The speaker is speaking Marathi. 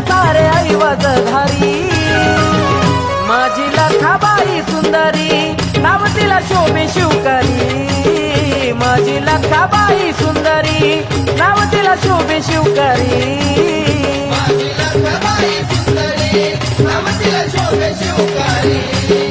सारे ऐवज धारी माझी लखाबाई सुंदरी नाव तिला शोभे शिवकरी. माझी लखाबाई सुंदरी नाव तिला शोभे शिवकरी. माझी लखबाई सुंदरी नाव तिला शोभे शिवकरी.